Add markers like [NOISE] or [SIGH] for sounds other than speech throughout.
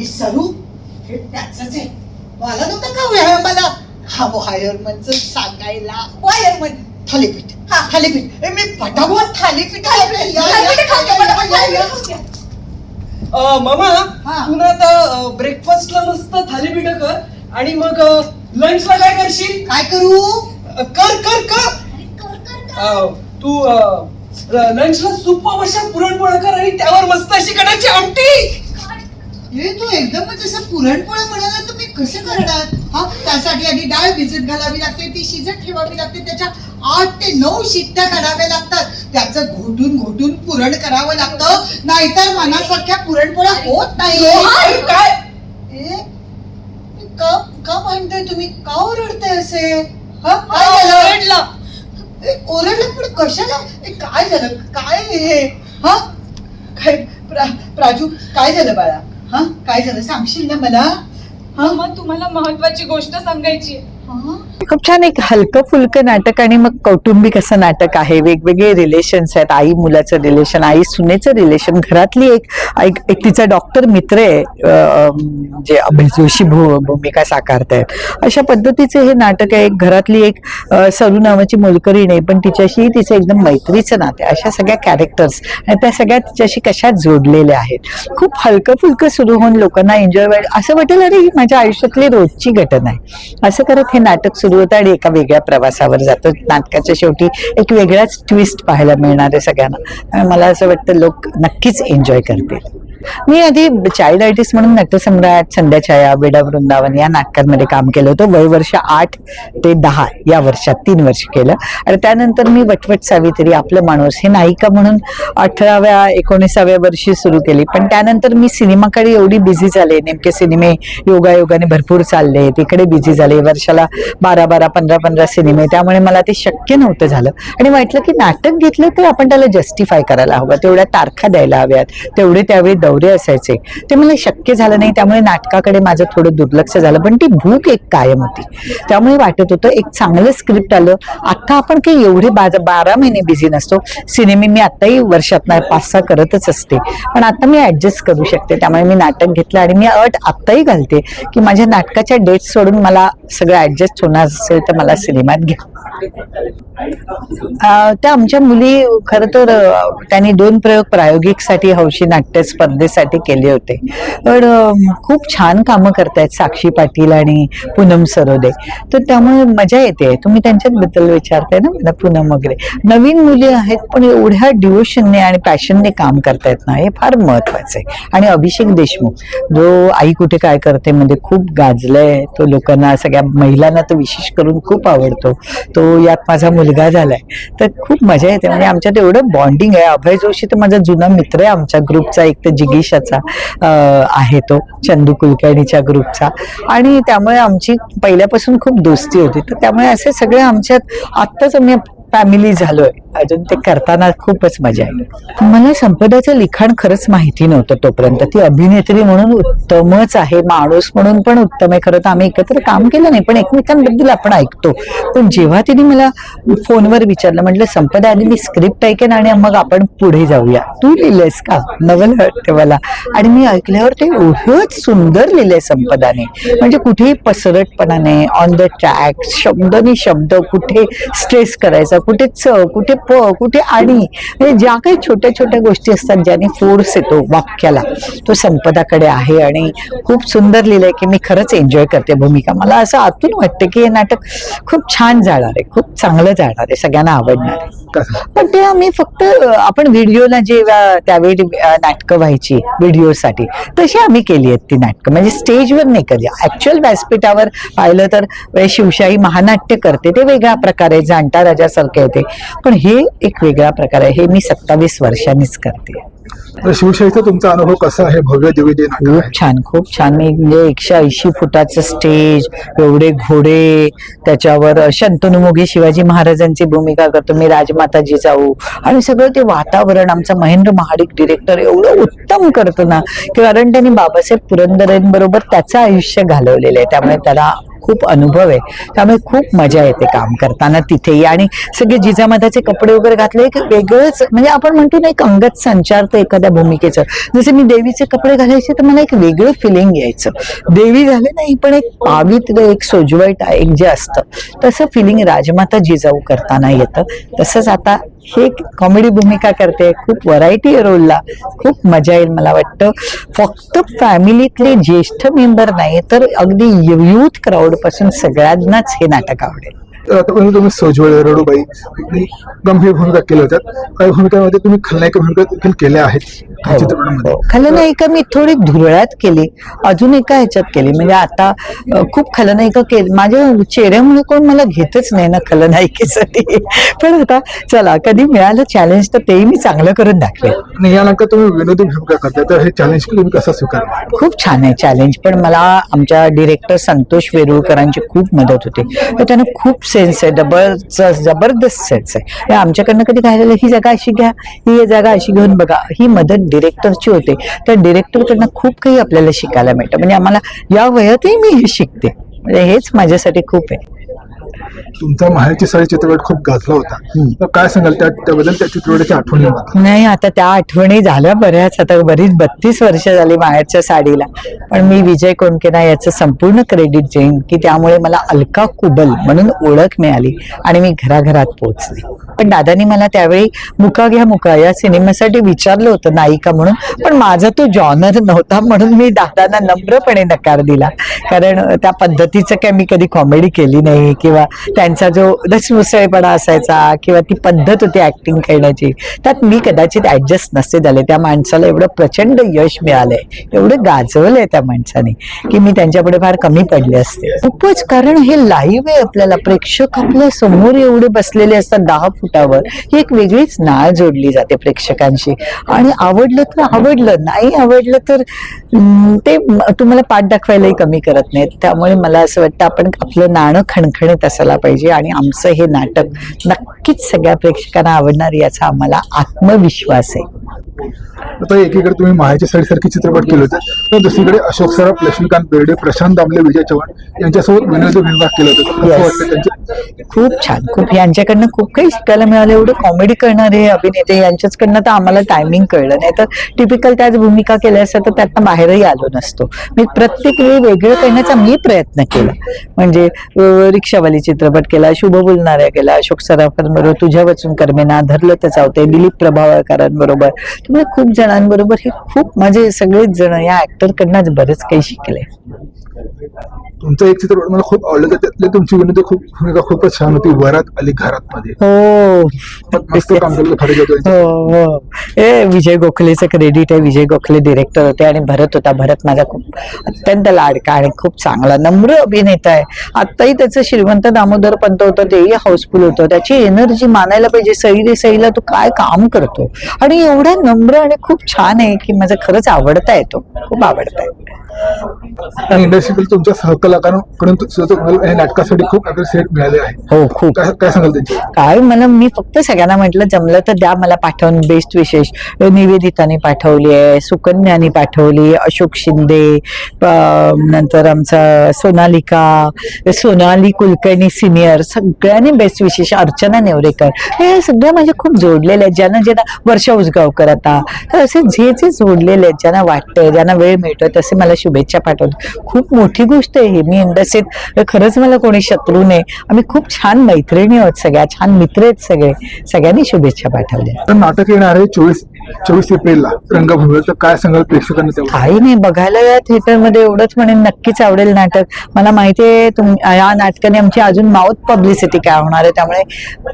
हे सरू. हे त्याच आहे. मला नव्हतं का व्यायामाला हा वायरमनच सांगायला. वायरमन थालीपीठ. हा. थालीपीठ. ए, मी पटापट थालीपीठ मामा हा. तू ना आता ब्रेकफास्टला मस्त थालीपीठ कर आणि मग लंचला काय करशील? काय करू? कर कर कर. अ, तू लंचला सूप अशा पुरणपोळ्या कर आणि त्यावर मस्त अशी कडाची आमटी. हे तू एकदमच असं पुरणपोळा म्हणाला मी कसं करणार? हा त्यासाठी आधी डाळ भिजत घालावी लागते ती शिजत ठेवावी लागते त्याच्या आठ ते नऊ शिट्ट्या काढाव्या लागतात. त्याचं घोटून घोटून पुरण करावं लागतं. नाहीतर मनासारख्या पुरणपोळ्या होत नाही. अरे काय? ए, का का भांडताय तुम्ही का ओरडताय असे? हा काय झालं? ए, ओरडलं पण कशाला? ए, काय झालं? काय हे? हा? काय प्रा- प्राजू काय झालं बाळा? हा काय झालं सांगशील ना मला हा मग तुम्हाला महत्वाची गोष्ट सांगायची. हा? खूप छान एक हलकं फुलकं नाटक आणि मग कौटुंबिक असं नाटक आहे. वेगवेगळे रिलेशन्स आहेत. आई मुलाचं रिलेशन आई सुनेचं रिलेशन घरातली एक एक एक तिचा डॉक्टर मित्र आहे जे अभय जोशी भू भूमिका साकारतायत. अशा पद्धतीचे हे नाटक आहे. एक घरातली एक सरू नावाची मोलकरीण आहे पण तिच्याशी तिचं एकदम मैत्रीचं नाते आहे. अशा सगळ्या कॅरेक्टर्स आणि त्या सगळ्या तिच्याशी कशा जोडलेल्या आहेत. खूप हलकं फुलकं सुरू होऊन लोकांना एन्जॉय असं वाटेल अरे ही माझ्या आयुष्यातली रोजची घटना आहे. असं करत हे नाटक सुरू होतं आणि एका वेगळ्या प्रवासावर जातो. नाटकाच्या शेवटी एक वेगळाच ट्विस्ट पाहायला मिळणार आहे सगळ्यांना. मला असं वाटतं लोक नक्कीच एन्जॉय करतील. मी आधी चाइल्ड आर्टिस्ट म्हणून नटसम्राट संध्याछाया वेडा वृंदावन या नाटकांमध्ये काम केलं होतं. वय वर्ष आठ ते दहा या वर्षात तीन वर्ष केलं. आणि त्यानंतर मी वटवट सावित्री आपलं माणूस हे नायिका म्हणून अठराव्या एकोणीसाव्या वर्षी सुरू केली. पण त्यानंतर मी सिनेमाकडे एवढी बिझी झाले. नेमके सिनेमे योगायोगाने भरपूर चालले. तिकडे बिझी झाले. वर्षाला बारा बारा पंधरा पंधरा सिनेमे. त्यामुळे मला ते शक्य नव्हतं झालं. आणि वाटलं की नाटक घेतलं तर आपण त्याला जस्टिफाय करायला हवं. तेवढ्या तारखा द्यायला हव्यात. तेवढे त्यावेळी दौरे असायचे. ते मला शक्य झालं नाही त्यामुळे नाटकाकडे माझं थोडं दुर्लक्ष झालं. पण ती भूक एक कायम होती. त्यामुळे वाटत होतं एक चांगलं स्क्रिप्ट आलं. आत्ता आपण काही एवढे बाजा बारा महिने बिझी नसतो. सिनेमे मी आत्ताही वर्षात पाच सहा करतच असते. पण आता मी ॲडजस्ट करू शकते. त्यामुळे मी नाटक घेतलं आणि मी अट आत्ताही घालते की माझ्या नाटकाच्या डेट सोडून मला सगळं ऍडजस्ट होणार असेल तर मला सिनेमात घ्या. त्या आमच्या मुली खर तर त्यांनी दोन प्रयोग प्रायोगिकसाठी हौशी नाट्य स्पर्धेसाठी केले होते. पण खूप छान कामं करतायत साक्षी पाटील आणि पूनम सरोदे. तर त्यामुळे मजा येते. तुम्ही त्यांच्याबद्दल विचारताय ना मला पूनम वगैरे. नवीन मुली आहेत पण एवढ्या डिवोशनने आणि पॅशनने काम करतायत ना हे फार महत्वाचं आहे. आणि अभिषेक देशमुख जो आई कुठे काय करते म्हणजे खूप गाजलंय तो लोकांना सगळ्या महिलांना तो विशेष करून खूप आवडतो. तो यात माझा मुलगा झालाय. तर खूप मजा येते. म्हणजे आमच्यात एवढं बॉन्डिंग आहे. अभय जोशी तर माझा जुना मित्र आहे आमच्या ग्रुपचा. एक तर जिगीशाचा आहे तो. चंदू कुलकर्णीच्या ग्रुपचा. आणि त्यामुळे आमची पहिल्यापासून खूप दोस्ती होती. तर त्यामुळे असे सगळे आमच्यात आत्ताच आम्ही फॅमिली झालोय. अजून ते करताना खूपच मजा आहे. मला संपदाचं लिखाण खरंच माहिती नव्हतं तोपर्यंत. ती अभिनेत्री म्हणून उत्तमच आहे माणूस म्हणून पण उत्तम आहे. खरं तर आम्ही एकत्र काम केलं नाही पण एकमेकांबद्दल आपण ऐकतो. पण जेव्हा तिने मला फोनवर विचारलं म्हटलं संपदा आधी मी स्क्रिप्ट ऐकेन आणि मग आपण पुढे जाऊया. तू लिहिलंयस का? नवल वाटते मला. आणि मी ऐकल्यावर ते एवढंच सुंदर लिहिलंय संपदाने. म्हणजे कुठेही पसरटपणाने ऑन द ट्रॅक शब्दनी शब्द कुठे स्ट्रेस करायचा कुठे च कुठे प कुठे आणि. म्हणजे ज्या काही छोट्या छोट्या गोष्टी असतात ज्याने फोर्स येतो वाक्याला तो संपदाकडे आहे आणि खूप सुंदर लिहिलंय की मी खरंच एन्जॉय करते भूमिका. मला असं आतून वाटतं की हे नाटक खूप छान जाणार आहे खूप चांगलं जाणार आहे सगळ्यांना आवडणार आहे. पण ते आम्ही फक्त आपण व्हिडिओला जेव्हा त्यावेळी नाटकं व्हायची व्हिडिओसाठी तशी आम्ही केली आहेत ती नाटकं. म्हणजे स्टेजवर नाही कधी. ऍक्च्युअल व्यासपीठावर पाहिलं तर शिवशाही महानाट्य करते. ते वेगळा प्रकार जाणता राजासारखे येते पण हे एक वेगळा प्रकार आहे. हे मी सत्तावीस वर्षांनीच करते. तर शिवशाहीचा तुमचा अनुभव कसा आहे? भव्य दिव्य खूप छान खूप छान. मी म्हणजे एकशे ऐंशी फुटाचं स्टेज एवढे घोडे त्याच्यावर शंतनुमुखी शिवाजी महाराजांची भूमिका करतो. मी राजमाता जिजाऊ आणि सगळं ते वातावरण आमचा महेंद्र महाडिक डिरेक्टर एवढं उत्तम करतो ना की कारण त्यांनी बाबासाहेब पुरंदरेंबरोबर त्याचं आयुष्य घालवलेलं आहे. त्यामुळे त्याला खूप अनुभव आहे. त्यामुळे खूप मजा येते काम करताना तिथेही. आणि सगळे जिजामाताचे कपडे वगैरे घातले एक वेगळंच म्हणजे आपण म्हणतो ना एक अंगत संचार होतं एखाद्या भूमिकेचं. जसे मी देवीचे कपडे घालायचे तर मला एक वेगळं फिलिंग यायचं. देवी झाले नाही पण एक पावित्र्य एक सोजवट एक जे असतं. तसं फिलिंग राजमाता जिजाऊ करताना येतं. तसंच आता हे कॉमेडी भूमिका करते. खूप व्हरायटी रोलला खूप मजा येईल मला वाटतं. फक्त फॅमिलीतले ज्येष्ठ मेंबर नाही तर अगदी यूथ क्राऊडपासून सगळ्यांनाच हे नाटक आवडेल. आतापर्यंत तुम्ही सोजवळ रडूबाई गंभीर भूमिका केल्या होत्या. काही भूमिकांमध्ये तुम्ही खलनायक भूमिका देखील केल्या आहेत. चित्रपटामध्ये. खलनायिका मी थोडी धुरळ्यात केली. अजून एका ह्याच्यात केली. म्हणजे आता खूप खलनायिका केली. माझ्या चेहऱ्यामुळे कोण मला घेतच नाही ना खलनायिकेसाठी. पण आता चला कधी मिळालं चॅलेंज तर तेही मी चांगलं करून दाखवेल आणि या नंतर तुम्ही विनोदी भूमिका करताय. तर हे चॅलेंज तुम्ही कसं स्वीकारलं खूप छान आहे चॅलेंज पण मला आमच्या डिरेक्टर संतोष वेरुळकरांची खूप मदत होती. तर त्यांना खूप सेन्स आहे. जबरदस्त जबरदस्त सेन्स आहे. हे आमच्याकडनं कधी झालं ही जागा अशी घ्या. ही जागा अशी घेऊन बघा. ही मदत डिरेक्टरची होते. त्या डिरेक्टरकडनं खूप काही आपल्याला शिकायला मिळतं. म्हणजे आम्हाला या वयातही मी हे शिकते. म्हणजे हेच माझ्यासाठी खूप आहे. तुमचा माहेरची साडी चित्रपट खूप गाजला होता. तर काय सांगाल त्या त्याबद्दल त्या चित्रपटाची आठवणी नाही आता त्या आठवणी झाल्या बऱ्याच. आता बरीच बत्तीस वर्ष झाली माहेरच्या साडीला. पण मी विजय कोणकेना याचं संपूर्ण क्रेडिट देईन की त्यामुळे मला अलका कुबल म्हणून ओळख मिळाली आणि मी घराघरात पोहोचले. पण दादानी मला त्यावेळी मुका घ्या मुका. या सिनेमासाठी विचारलं होतं नायिका म्हणून पण माझा तो जॉनर नव्हता म्हणून मी दादांना नम्रपणे नकार दिला. कारण त्या पद्धतीचं काय मी कधी कॉमेडी केली नाही किंवा त्यांचा जो रसमुसळेपणा असायचा किंवा ती पद्धत होती ऍक्टिंग करण्याची त्यात मी कदाचित ऍडजस्ट नसते झाले. त्या माणसाला एवढं प्रचंड यश मिळालंय एवढं गाजवलंय त्या माणसाने की मी त्यांच्यापुढे फार कमी पडले असते. खूपच कारण हे लाईव्ह आहे आपल्याला. प्रेक्षक आपल्यासमोर एवढे बसलेले असतात दहा फुटावर. ही एक वेगळीच नाळ जोडली जाते प्रेक्षकांशी. आणि आवडलं तर आवडलं नाही आवडलं तर ते तुम्हाला पाठ दाखवायलाही कमी करत नाहीत. त्यामुळे मला असं वाटतं आपण आपलं नाणं खणखणीत असायला पाहिजे. पाहिजे आणि आमचं हे नाटक नक्कीच सगळ्या प्रेक्षकांना आवडणार याचा आम्हाला आत्मविश्वास आहे. आता एकीकडे तुम्ही माहेरची साडी सारखे चित्रपट केले होते. तर दुसरीकडे अशोक सराफ लक्ष्मीकांत बेर्डे प्रशांत दामले विजय चव्हाण यांच्यासोबत विनोदी भूमिका केलं होतं. खूप छान. खूप यांच्याकडनं खूप काही शिकायला मिळालं. एवढं कॉमेडी करणारे अभिनेते यांच्याचकडनं तर आम्हाला टायमिंग कळलं. नाही तर टिपिकल त्याच भूमिका केल्या असतात तर त्यातनं बाहेरही आलो नसतो. मी प्रत्येक वेळी वेगळं करण्याचा मी प्रयत्न केला. म्हणजे रिक्षावाली चित्रपट केला शुभ बोलणाऱ्या केला अशोक सराफांबरोबर तुझ्या वचून कर्मेना धरलं तर चावते दिलीप प्रभावळकरांबरोबर. त्यामुळे खूप जणांबरोबर हे खूप माझे सगळेच जण या ऍक्टरकडनंच बरेच काही शिकले. तुमचं एक चित्रपट मला खूप आवडलं. त्यातली तुमची विनोदी खूप भूमिका खूपच छान होती वरात अली घरात मध्ये हो मस्त काम केलं खरं हो हो. ए विजय गोखलेचं क्रेडिट आहे. विजय गोखले डिरेक्टर होते आणि भरत होता. भरत माझा खूप अत्यंत लाडका आणि खूप चांगला नम्र अभिनेता आहे. आत्ताही त्याचं श्रीमंत दामोदर पंत होतं तेही हाऊसफुल होतं. त्याची एनर्जी मानायला पाहिजे. सई रे सईला तो काय काम करतो आणि एवढा नम्र आणि खूप छान आहे की माझं खरंच आवडता येतो खूप आवडता आणि इंडस्ट्रीतील तुमच्या सहकलाकारांकडून या नाटकासाठी खूप अप्रिशिएट मिळाले आहे. हो खूप. काय सांगाल त्यांची काय मला मी फक्त सगळ्यांना म्हटलं जमलं तर द्या मला पाठवून बेस्ट विशेष. निवेदिताने पाठवली आहे सुकन्याने पाठवली अशोक शिंदे नंतर आमचा सोनालिका सोनाली कुलकर्णी सिनियर सगळ्यांनी बेस्ट विशेष अर्चना नेवरेकर. हे सगळ्या माझ्या खूप जोडलेले आहेत ज्यांना ज्यांना वर्षा उसगावकर आता. असे जे जे जोडलेले आहेत ज्यांना वाटतंय ज्यांना वेळ मिळतोय तसे मला शुभेच्छा पाठवतो. खूप मोठी गोष्ट आहे ही. मी इंडस्ट्रीत खरंच मला कोणी शत्रू नाही आम्ही खूप छान मैत्रिणी आहोत सगळ्या छान मित्र आहेत सगळे. सगळ्यांनी शुभेच्छा पाठवल्या. नाटक येणार आहे चोवीस चोवीस एप्रिलला रंगभूमीवर तर काय सांगाल प्रेक्षकांना तेव्हा काही नाही बघायला या थिएटरमध्ये एवढंच म्हणेन नक्कीच आवडेल नाटक. मला माहिती आहे तुम या नाटकाने आमची अजून माउथ पब्लिसिटी काय होणार आहे त्यामुळे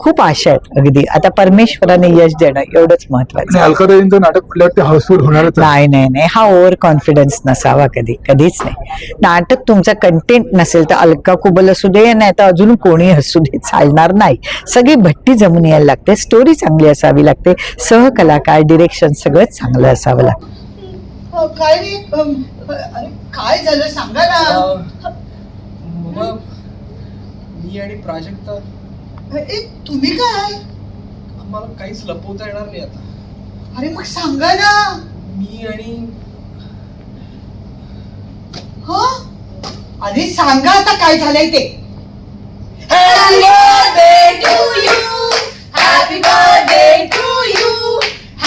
खूप आशा आहेत अगदी. आता परमेश्वराने यश देणं एवढंच महत्वाचं आणि अलकादाईंचं नाटक म्हटल्यावर ते हाऊसफुल होणारच आहे. नाही नाही नाही. हा ओव्हर कॉन्फिडन्स नसावा कधी कधीच नाही. नाटक तुमचा कंटेंट नसेल तर अलका कुबल असू दे नाही तर अजून कोणी असू दे चालणार नाही. सगळी भट्टी जमून यायला लागते स्टोरी चांगली असावी लागते. सहकलाकार डिरेक्शन सगळंच चांगलं असावं लागतं. अ, काय झालं? सांगा ना. मग मी आणि प्राजक्ता ए तुम्ही काय? आम्हाला काहीच लपवता येणार नाही आता. अरे मग सांगा ना. मी आणि हा? अरे सांगा आता काय झालंय ते.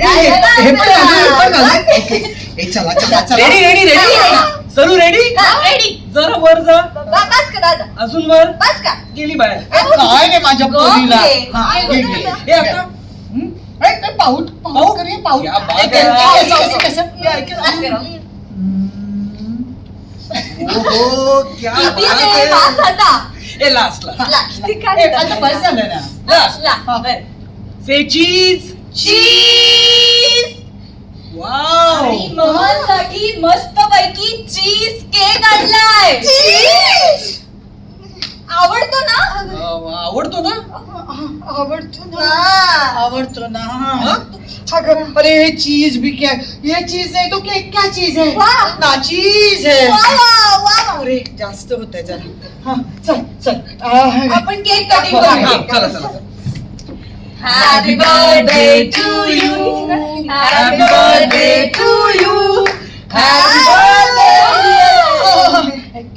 हे पण घालू, हे पण नाही. घालू. ओके. ए, चला चला चला ready ready ready Saru ready. जरा वर जा बा- बस का दादा अजून वर बस का गेली बाहेर ए, काय रे माझ्या पोरीला. हा. हे आता. ए, ए, पाऊट पाऊट पाऊट? करूया पाऊट क्या बात ए. ए, कसं, कसं, कसं? ए, ऐक, बस करा. ओहो क्या किती बात ते बस आता. ए लास्ट लास्ट ला, किती ए, काढलं आता बस झालं ना लास्ट ला. हा. बरं. से चीज चीज वाव आणि मोहनसाठी मस्त पैकी चीज केक आणलाय आवडतो ना? आवडतो ना? आवडतो ना. हा. आवडतो ना. अगं, अरे ये चीज भी क्या ये चीज नहीं तो केक क्या चीज है वाह. ना चीज है वा, वा, वा. अरे जास्त होत आहे जरा. हा, चल चल. आ, आपण केक कटिंग हा, करूया. चला चला चला. Happy birthday to you happy birthday to you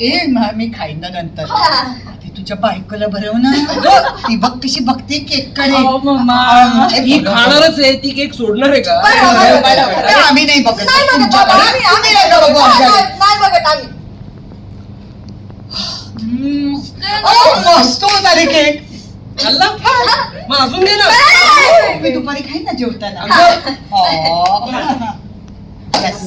ए मा- मी खाईन ना नंतर. आधी तुझ्या बायकोला भरव ना. [LAUGHS] ती बघ कशी बघते केककडे. ही खाणारच आहे ती केक सोडणार आहे का? बरं, बरं, बरं. आम्ही नाही बघत. नाही बघत तुमच्याकडे. बाबा, आम्ही- तुम्ही आम्ही नका बघू आमच्याकडे. नाही बघत आम्ही. ओ, मस्त होता रे केक. खाल्ला मग अजून दे ना मी दुपारी खाईन ना जेवताना अगं. Oh. Yes.